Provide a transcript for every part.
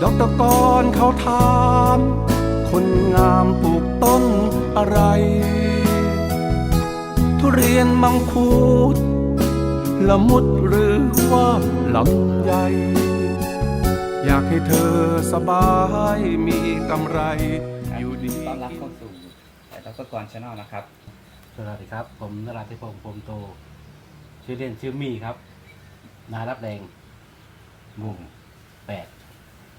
ดอกตะกอนเขาถาม คนงามปลูกต้นอะไร ทุเรียนมังคุดละมุดหรือว่าลำไยอยากให้เธอสบายมีกำไรอยู่ดีต้อนรับเข้าสู่แต่ดรกรชาแนลนะครับ สวัสดีครับ ผมนราธิพงศ์พรหมโต ชื่อเล่นชื่อมี่ครับ นารับแดงหมู่แปด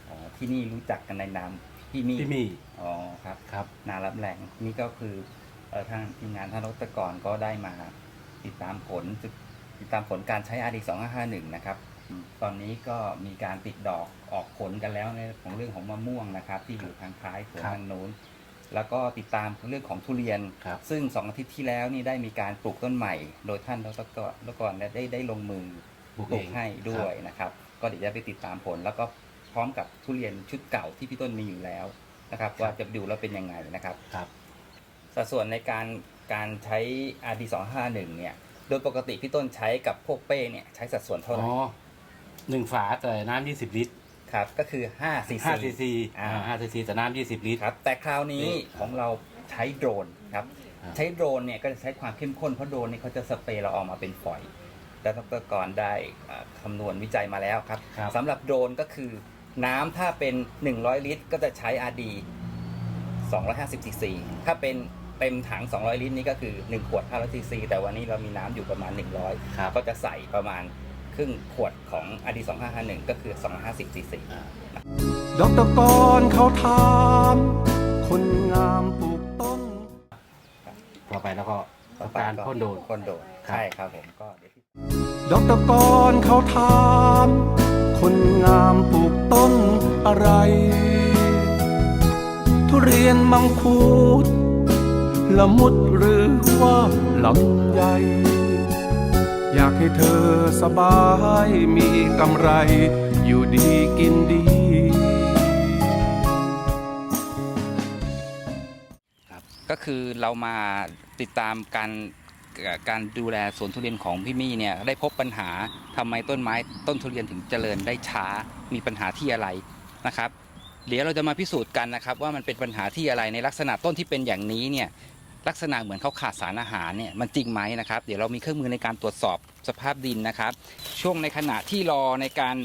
อ๋อที่นี่รู้จักกันในนามพี่มี่ที่มี่ อ๋อครับครับ นารับแรงนี่ก็คือเอ่อทางทีมงานท่านดรกรก็ได้มาติดตามผลศึกติดตามผลการใช้ RD 2551 นะครับอืมตอนนี้ก็มีการติดดอกออกผลกันแล้วในของเรื่องของมะม่วงนะครับ ที่อยู่ทางท้ายสวนครับ ทางโน้น แล้วก็ติดตามเรื่องของทุเรียน ครับ ซึ่งสองอาทิตย์ที่แล้วนี่ได้มีการปลูกต้นใหม่ โดยท่านดรกรดรกรได้ได้ได้ลงมือ ปลูกปลูเอกงให้ด้วยนะครับ ก็เดี๋ยวจะไปติดตามผลแล้วก็พ ร้อมกับทุเรียนชุดเก่าที่พี่ต้นมีอยู่แล้วนะครับ ว่าจะดูแล้วเป็นยังไงนะครับครับสัดส่วนในการการใช้ RD 2 5 1เนี่ย โดยปกติพี่ต้นใช้กับพวกเป้เนี่ยใช้สัดส่วนเท่าไหอ๋ร่อหนึ่งฝาแต่น้ำยี่สิบลิตรครับก็คือ5 cc ห้าซีซีอ่าห้าซีซีแต่น้ำยี่สิบลิตรครับแต่คราวนี้นี่ของเราใช้โดรนครับครับใช้โดรนเนี่ยก็จะใช้ความเข้มข้นเพราะโดรนเนี่ยเขาจะสเปรย์เราออกมาเป็นฝอย แต่ดรกรได้อ่าคำนวณวิจัยมาแล้วครับครับสำหรับโดรนก็คือ น้ำถ้าเป็น 100 ลิตร ก็จะใช้ RD 250ซีซีถ้าเป็นเต็มถัง 200 ลิตร นี่ก็คือ 1 ขวด500ซีซีแต่วันนี้เรามีน้ำอยู่ประมาณ100ครับก็จะใส่ประมาณครึ่งขวดของ RD 2551 ก็คือ 250ซีซีอ่าดอกตะกอนเขาถามคนงามปลูกต้น ต่อไปแล้วก็ทำการพ่นโดน พ่นโดนครับใช่ครับผมก็เดี๋ยวพี่ ดอกตะกอนเขาถาม คนงามปลูกต้นอะไร ทุเรียนมังคุดละมุดหรือว่าลำไยอยากให้เธอสบายมีกำไร อยู่ดีกินดี ครับก็คือเรามาติดตามการ การดูแลสวนทุเรียนของพี่มี่เนี่ยได้พบปัญหาทำไมต้นไม้ต้นทุเรียนถึงเจริญได้ช้ามีปัญหาที่อะไรนะครับ เดี๋ยวเราจะมาพิสูจน์กันนะครับ ว่ามันเป็นปัญหาที่อะไรในลักษณะต้นที่เป็นอย่างนี้เนี่ยลักษณะเหมือนเขาขาดสารอาหารเนี่ยมันจริงไหมนะครับ เดี๋ยวเรามีเครื่องมือในการตรวจสอบสภาพดินนะครับ ช่วงในขณะที่รอในการ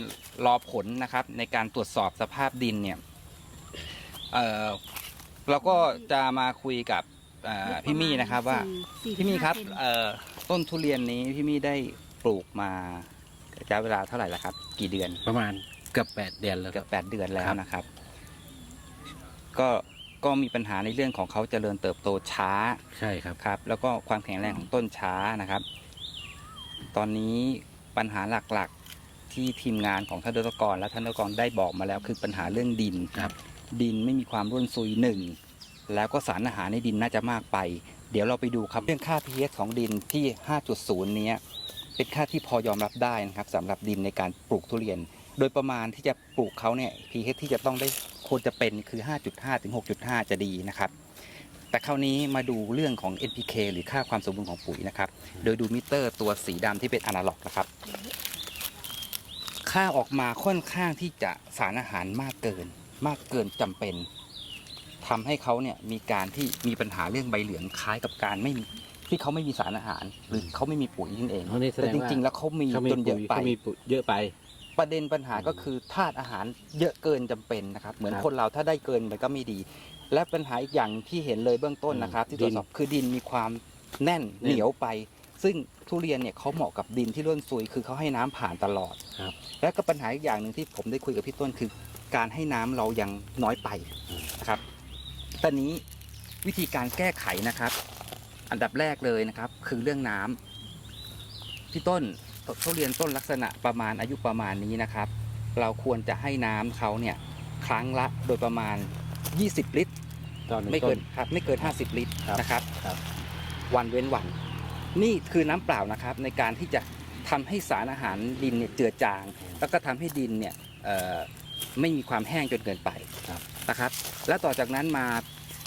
รอผลนะครับ ในการตรวจสอบสภาพดินเนี่ยเเราก็จะมาคุยกับ อ่อพี่มี่นะครับว่าพี่มี่ครับเอ่อต้นทุเรียนนี้พี่มี่ได้ปลูกมาระยะเวลาเท่าไหร่ละครับ กี่เดือนประมาณเกือบแปดเดือนแล้ว เกือบแปดเดือนแล้วครับ นะครับ ก็ก็มีปัญหาในเรื่องของเขาเจริญเติบโตช้า ใช่ครับ ครับแล้วก็ความแข็งแรงของต้นช้านะครับ ตอนนี้ปัญหาหลักๆที่ทีมงานของท่านดรกรและท่านดรกรได้บอกมาแล้ว คือปัญหาเรื่องดินครับ ดินไม่มีความร่วนซุยหนึ่ง แล้วก็สารอาหารในดินน่าจะมากไป เดี๋ยวเราไปดูครับเรื่องค่า pH ของดินที่ 5.0 เนี้ยเป็นค่าที่พอยอมรับได้นะครับสำหรับดินในการปลูกทุเรียน โดยประมาณที่จะปลูกเขาเนี่ย pH ที่จะต้องได้ควรจะเป็นคือ 5.5 ถึง 6.5 จะดีนะครับ แต่คราวนี้มาดูเรื่องของ NPK หรือค่าความสมบูรณ์ของปุ๋ยนะครับ โดยดูมิเตอร์ตัวสีดำที่เป็นอนาล็อกนะครับ ค่าออกมาค่อนข้างที่จะสารอาหารมากเกิน มากเกินจำเป็น ทำให้เขาเนี่ยมีการที่มีปัญหาเรื่องใบเหลืองคล้ายกับการไม่มีที่เขาไม่มีสารอาหาร หรือเขาไม่มีปุ๋ยนั่นเองเพราะนี่แสดแต่งจว่าริง ๆ แล้วเขามีเขามีจนเยปุ๋อะยไปเขามีปุ๋ยเยอะไป ประเด็นปัญหาก็คือธาตุอาหารเยอะเกินจำเป็นนะครับ เหมือนครับคนเราถ้าได้เกินมันก็ไม่ดี และปัญหาอีกอย่างที่เห็นเลยเบื้องต้นนะครับ ที่ตรวจสอบคือดินมีความแน่นแน่นเหนียวไป ซึ่งทุเรียนเนี่ยเขาเหมาะกับดินที่ร่วนซุยคือเขาให้น้ำผ่านตลอดครับและก็ปัญหาอีกอย่างหนึ่งที่ผมได้คุยกับพี่ต้นคือ การให้น้ำเรายังน้อยไปนะครับ ตอนนี้วิธีการแก้ไขนะครับ อันดับแรกเลยนะครับ คือเรื่องน้ำพี่ต้นทุเรียนต้นลักษณะประมาณอายุประมาณนี้นะครับ เราควรจะให้น้ำเขาเนี่ยครั้งละโดยประมาณ 20 ลิตรตอนหนึ่งไม่ต้เกินนครับไม่เกิน 50 ลิตรครับนะครับครับวันเว้นวัน นี่คือน้ำเปล่านะครับ ในการที่จะทำให้สารอาหารดินเนี่ยเจือจาง แล้วก็ทำให้ดินเนี่ยเอ่อ ไม่มีความแห้งจนเกินไปครับนะครับ และต่อจากนั้นมา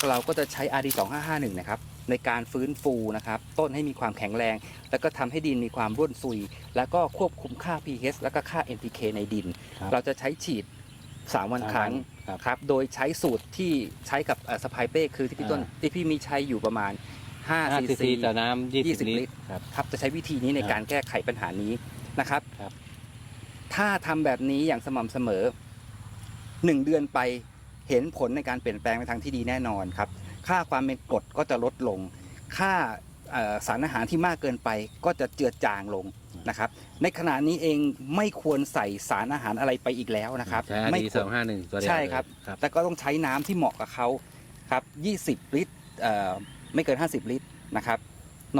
เราก็จะใช้ RD 2551นะครับในการฟื้นฟูนะครับ ต้นให้มีความแข็งแรง แล้วก็ทำให้ดินมีความร่วนซุย แล้วก็ควบคุมค่า pH แล้วก็ค่า NPK ในดินครับเราจะใช้ฉีด 3 วันครั้งครับครับโดยใช้สูตรที่ใช้กับสปายเป้คือที่พี่ต้นอ่าที่พี่มีใช้อยู่ประมาณห้า5ซีซีซีซีต่อน้ำยี่ยี่สิสิบบลิลิตตรรครับครับจะใช้วิธีนี้ในครับการแก้ไขปัญหานี้นะครับครับถ้าทำแบบนี้อย่างสม่ำเสมอ หนึ่งเดือนไปเห็นผลในการเปลี่ยนแปลงในทางที่ดีแน่นอนครับ ค่าความเป็นกรดก็จะลดลง ค่าเอ่อสารอาหารที่มากเกินไปก็จะเจือจางลงนะครับ ในขณะนี้เองไม่ควรใส่สารอาหารอะไรไปอีกแล้วนะครับใช้ไม่ดีคสวอรงห้าหนึ่งตัวเดียวใช่ครับเลยครับแต่ก็ต้องใช้น้ำที่เหมาะกับเขาครับ20ลิตรเอ่อไม่เกิน 50 ลิตรนะครับ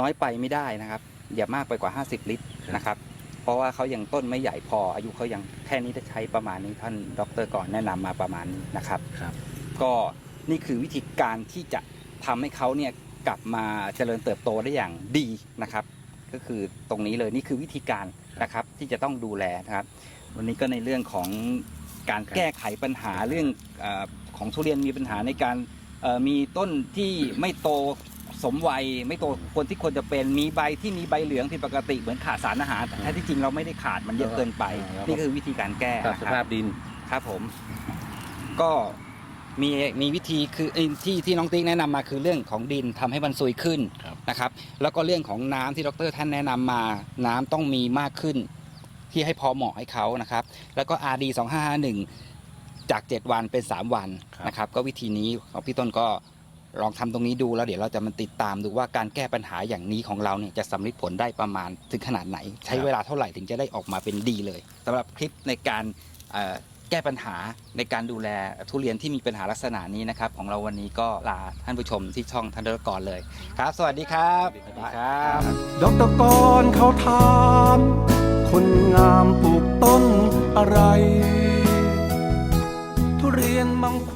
น้อยไปไม่ได้นะครับ อย่ามากไปกว่า 50 ลิตรนะครับ เพราะว่าเขายังต้นไม่ใหญ่พอ อายุเขายังแค่นี้จะใช้ประมาณนี้ท่านดรก่อนแนะนำมาประมาณนี้นะครับครับ ก็นี่คือวิธีการที่จะทำให้เขาเนี่ยกลับมาเจริญเติบโตได้อย่างดีนะครับ ก็คือตรงนี้เลยนี่คือวิธีการนะครับที่จะต้องดูแลนะครับ วันนี้ก็ในเรื่องของการครับแก้ไขปัญหาเรื่องเออของทุเรียนมีปัญหาในการเอ่อมีต้นที่ไม่โต สมวัยไม่โตควรที่ควรจะเป็นมีใบที่มีใบเหลืองผิดปกติเหมือนขาดสารอาหารแต่แท้ที่จริงเราไม่ได้ขาดมันเยอะเกินไปนี่คือวิธีการแก้กับนะสครับภาพดิน ครับผม ก็มีมีวิธีคือเอ้ยที่ที่น้องติ๊กแนะนำมาคือเรื่องของดินทำให้มันซุยขึ้นครับ นะครับ แล้วก็เรื่องของน้ำที่ดรท่านแนะนำมาน้ำต้องมีมากขึ้น ที่ให้พอเหมาะให้เขานะครับ แล้วก็ RD 2551 จาก 7 วันเป็น 3 วันครับนะครับ ก็วิธีนี้ของพี่ต้นก็ ลองทำตรงนี้ดูแล้วเดี๋ยวเราจะมาติดตามดูว่าการแก้ปัญหาอย่างนี้ของเราเนี่ยจะสำเร็จผลได้ประมาณถึงขนาดไหน ใช้เวลาเท่าไหร่ถึงจะได้ออกมาเป็นดีเลยสำหรับคลิปในการเอ่อแก้ปัญหาในการดูแลทุเรียนที่มีปัญหาลักษณะนี้นะครับ ของเราวันนี้ก็ลาท่านผู้ชมที่ช่องทันเดอร์กอนเลย ครับ สวัสดีครับสวัสดีครับดอกตะกอนเขาถามคนงามปลูกต้นอะไร ทุเรียนมังคุด